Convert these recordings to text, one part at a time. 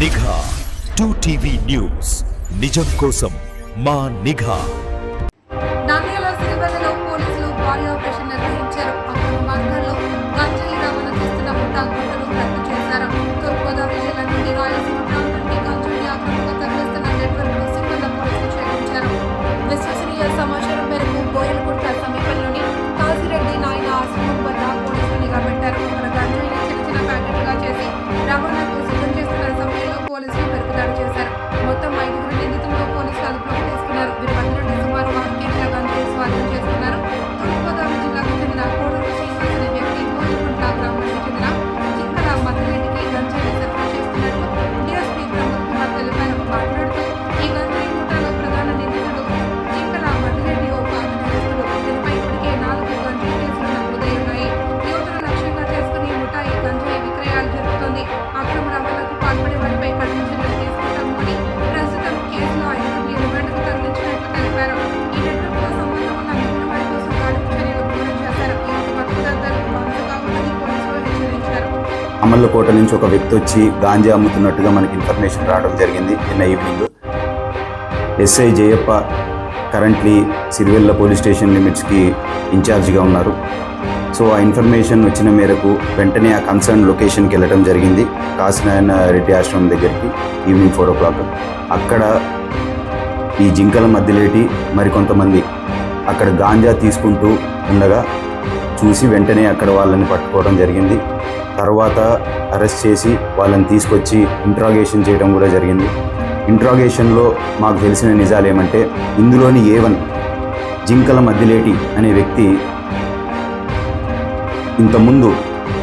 నిఘా two TV news నిజం కోసం మా నిఘా మొత్తం అమల్లకోట అమర్లకోట నుంచి ఒక వ్యక్తి వచ్చి గాంజా అమ్ముతున్నట్టుగా మనకి ఇన్ఫర్మేషన్ రావడం జరిగింది. నిన్న evening SI Jayappa currently Sirivella police station లిమిట్స్కి ఇన్ఛార్జిగా ఉన్నారు. సో ఆ ఇన్ఫర్మేషన్ వచ్చిన మేరకు వెంటనే ఆ కన్సర్న్ లొకేషన్కి వెళ్ళడం జరిగింది. కాసినాయన రెడ్డి ఆశ్రమం దగ్గరికి ఈవినింగ్ ఫోర్ ఓ క్లాక్. అక్కడ ఈ జింకల మధ్యలేటి మరికొంతమంది అక్కడ గాంజా తీసుకుంటూ ఉండగా చూసి వెంటనే అక్కడ వాళ్ళని పట్టుకోవడం జరిగింది. తర్వాత అరెస్ట్ చేసి వాళ్ళని తీసుకొచ్చి ఇంట్రాగేషన్ చేయడం కూడా జరిగింది. ఇంట్రాగేషన్లో మాకు తెలిసిన నిజాలు ఏమంటే ఇందులోని ఏ వన్ జింకల మధ్యలేటి అనే వ్యక్తి ఇంతకుముందు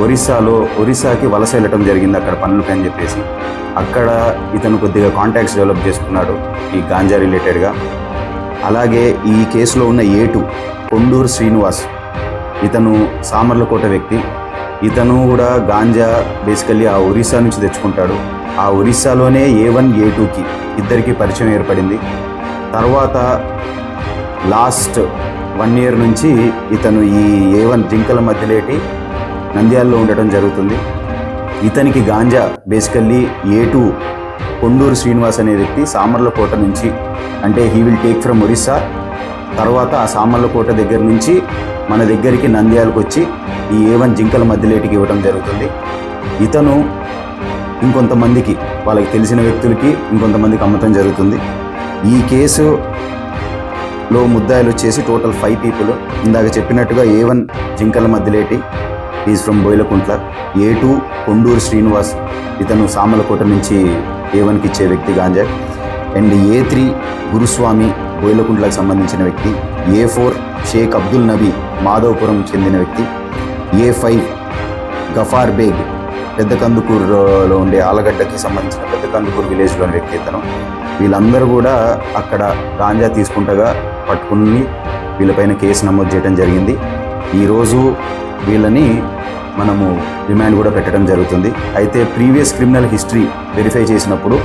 ఒరిస్సాలో ఒరిస్సాకి వలస వెళ్ళటం జరిగింది అక్కడ పనులకి అని చెప్పేసి. అక్కడ ఇతను కొద్దిగా కాంటాక్ట్స్ డెవలప్ చేసుకున్నాడు ఈ గాంజా రిలేటెడ్గా అలాగే ఈ కేసులో ఉన్న ఏటు కొండూరు శ్రీనివాస్ ఇతను సామర్లకోట వ్యక్తి. ఇతను కూడా గాంజా బేసికల్లీ ఆ ఒరిస్సా నుంచి తెచ్చుకుంటాడు. ఆ ఒరిస్సాలోనే ఏ వన్ ఏ టూకి ఇద్దరికి పరిచయం ఏర్పడింది. తర్వాత లాస్ట్ వన్ ఇయర్ నుంచి ఇతను ఈ ఏ వన్ జింకల మధ్యలేటి నంద్యాలలో ఉండటం జరుగుతుంది. ఇతనికి ganja basically A two Konduru Srinivas అనే వ్యక్తి సామర్లకోట నుంచి అంటే he will take from Orissa. తర్వాత ఆ సామర్లకోట దగ్గర నుంచి మన దగ్గరికి నంద్యాలకు వచ్చి ఈ ఏ వన్ జింకల మధ్యలేటికి ఇవ్వడం జరుగుతుంది. ఇతను ఇంకొంతమందికి వాళ్ళకి తెలిసిన వ్యక్తులకి ఇంకొంతమందికి అమ్మటం జరుగుతుంది. ఈ కేసు లో ముద్దాయిలు వచ్చేసి టోటల్ ఫైవ్ పీపుల్ ఇందాక చెప్పినట్టుగా A one Jinkala Madhyaleti is from Boyilakuntla A two Konduru Srinivas ఇతను సామలకోట నుంచి ఏ వన్కి ఇచ్చే వ్యక్తి ganja. And A three Guruswamy బోయిలకుంట్లకు సంబంధించిన వ్యక్తి. ఏ ఫోర్ షేక్ అబ్దుల్ నబీ మాధవపురం చెందిన వ్యక్తి. ఏ ఫైవ్ గఫార్ బేగ్ పెద్ద కందుకూరులో ఉండే ఆలగడ్డకి సంబంధించిన పెద్ద కందుకూరు విలేజ్లోని వ్యక్తి ఇతను వీళ్ళందరూ కూడా అక్కడ గాంజా తీసుకుంటగా పట్టుకుని వీళ్ళపైన కేసు నమోదు చేయడం జరిగింది. ఈరోజు వీళ్ళని మనము రిమాండ్ కూడా పెట్టడం జరుగుతుంది. అయితే ప్రీవియస్ క్రిమినల్ హిస్టరీ వెరిఫై చేసినప్పుడు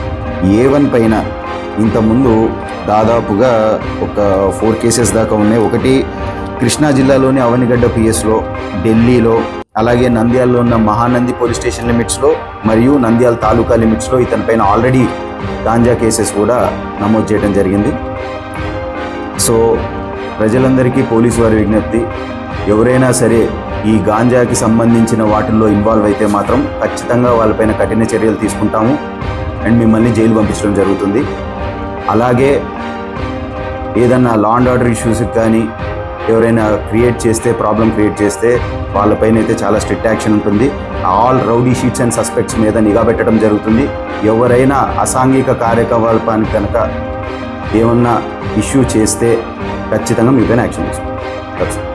ఏ వన్ పైన ఇంతకుముందు దాదాపుగా ఒక ఫోర్ కేసెస్ దాకా ఉన్నాయి. ఒకటి కృష్ణా జిల్లాలోని అవనిగడ్డ పిఎస్లో ఢిల్లీలో అలాగే నంద్యాలలో ఉన్న మహానంది పోలీస్ స్టేషన్ లిమిట్స్లో మరియు నంద్యాల తాలూకా లిమిట్స్లో ఇతని పైన ఆల్రెడీ గాంజా కేసెస్ కూడా నమోదు చేయడం జరిగింది. సో ప్రజలందరికీ పోలీసు వారి విజ్ఞప్తి ఎవరైనా సరే ఈ గాంజాకి సంబంధించిన వాటిల్లో ఇన్వాల్వ్ అయితే మాత్రం ఖచ్చితంగా వాళ్ళపైన కఠిన చర్యలు తీసుకుంటాము. అండ్ మిమ్మల్ని జైలు పంపించడం జరుగుతుంది. అలాగే ఏదన్నా లా అండ్ ఆర్డర్ ఇష్యూస్కి కానీ ఎవరైనా క్రియేట్ చేస్తే ప్రాబ్లం క్రియేట్ చేస్తే వాళ్ళపైన అయితే చాలా స్ట్రిక్ట్ యాక్షన్ ఉంటుంది. All rowdy sheets and suspects మీద నిఘా పెట్టడం జరుగుతుంది. ఎవరైనా అసాంఘిక కార్యకలాపానికి కనుక ఏమన్నా ఇష్యూ చేస్తే ఖచ్చితంగా మీ పైన యాక్షన్ తీసుకుంటాం